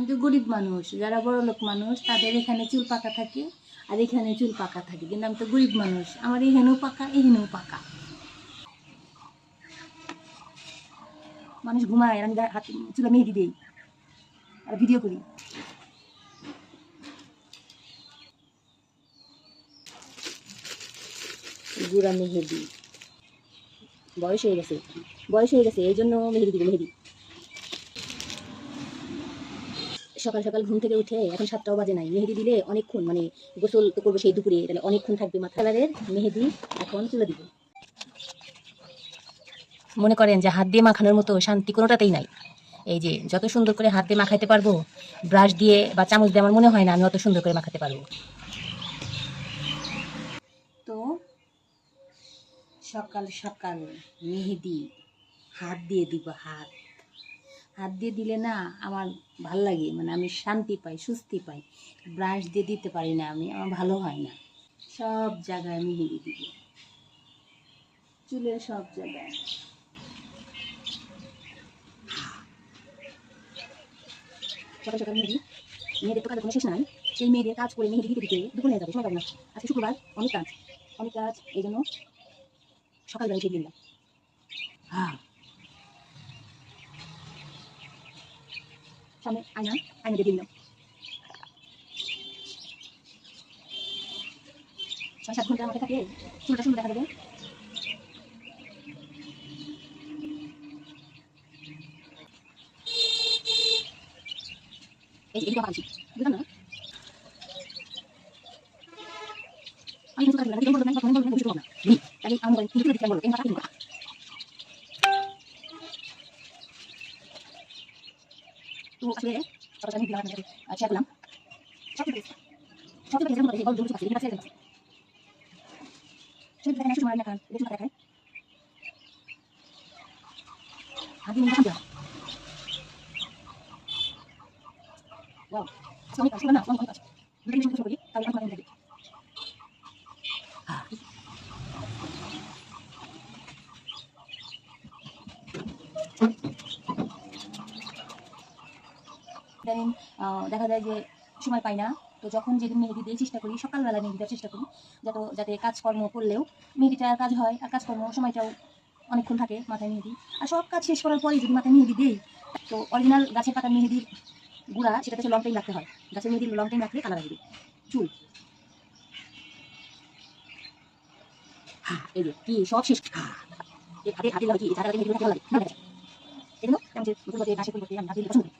আমি তো গরিব মানুষ, যারা বড় লোক মানুষ, তাদের এখানে চুল পাকা থাকে আর এখানে চুল পাকা থাকে। কিন্তু আমি তো গরিব মানুষ, আমার এখানেও পাকা এখানেও পাকা। মানুষ ঘুমায়, আমি হাত চুলে মেহেদি দিই আর ভিডিও করি। গুড়া মেহেদি। বয়স হয়ে গেছে। বয়স হয়ে গেছে, এই জন্য মেহেদি দিব, মেহেদি। সকাল সকাল ঘুম থেকে উঠে এখন সাতটাও বাজে নাই। মেহেদি দিলে অনেকক্ষণ মানে গোসল তো করব সেই দুপুরে, তাহলে অনেকক্ষণ থাকবে মাথা কালারের মেহেদি এখন তুলে দিব। মনে করেন যে হাত দিয়ে মাখানোর মতো শান্তি কোনোটাতেই নাই। এই যে যত সুন্দর করে হাত দিয়ে মাখাইতে পারব, ব্রাশ দিয়ে বা চামচ দিয়ে আমার মনে হয় না আমি অত সুন্দর করে মাখাতে পারব। তো সকাল সকাল মেহেদি, হাত দিয়ে দিব হাত। হাত দিয়ে দিলে না আমার ভালো লাগে মানে আমি শান্তি পাই সুস্থি পাই। ব্রাশ দিয়ে দিতে পারি না আমি আমার ভালো হয় না। সব জায়গায় মেহেদি দিব। চুলের সব জায়গায়। সকাল সকাল মেহেদি। মেয়েদের তো কাজের কোনো শেষ নাই। সেই মেয়েদের কাজ করে মেহেদি দিতে দিতে দুপুর হয়ে যাবে সময় পাবো না। আজকে শুক্রবার অনেক কাজ। অনেক কাজ এই জন্য সকালবেলা উঠে দিলাম হ্যাঁ। সামনে আয়না আয়না দিয়ে দিলাম ছয় সাত ঘণ্টার মধ্যে থাকে চুলটা সুন্দর দেখা যাবে এই যে এদিকে আঁকাচ্ছি বুঝলাম না আমি কিন্তু কাজ করি না আমি বলব না বলব না বুঝতে পারব না তাই আমি বলি কিন্তু দিতে বলব এই মাথা কিন্তু তো আসলে সবার সাথে দিলাম আপনাদের শেয়ার করলাম সব থেকে সব থেকে যেমন করে গল্প পাচ্ছি এটা শেয়ার করলাম সেটা দেখেন একটু মারা দেখান এটা দেখায় হাতে নিয়ে দেখান ওয়াও আজকে অনেক কাজ করলাম না অনেক কাজ দুটো জিনিস শুরু করি তাহলে আমি থাকবে ইদানিং দেখা যায় যে সময় পাই না। তো যখন যেদিন মেহেদি দিয়ে চেষ্টা করি, সকালবেলা মেহেদি দেওয়ার চেষ্টা করি, যত যাতে কাজকর্ম করলেও মেহেদিটার কাজ হয় আর কাজকর্ম সময়টাও অনেকক্ষণ থাকে মাথায় মেহেদি। আর সব কাজ শেষ করার পরে যদি মাথায় মেহেদি দিই, তো অরিজিনাল গাছের পাতার মেহেদির গুঁড়া, সেটাতে লং টাইম রাখতে হয়। গাছের মেহেদির লং টাইম রাখলে কালার আসবে। চুল। এই যে, কি সব শেষ। হাতে হাতে লাগে কি এই ঝাড়া মেহেদি ভালো লাগে। এই জন্য আমি যে নতুন করে গাছের পরিবর্তে আমি হাতে পছন্দ করি।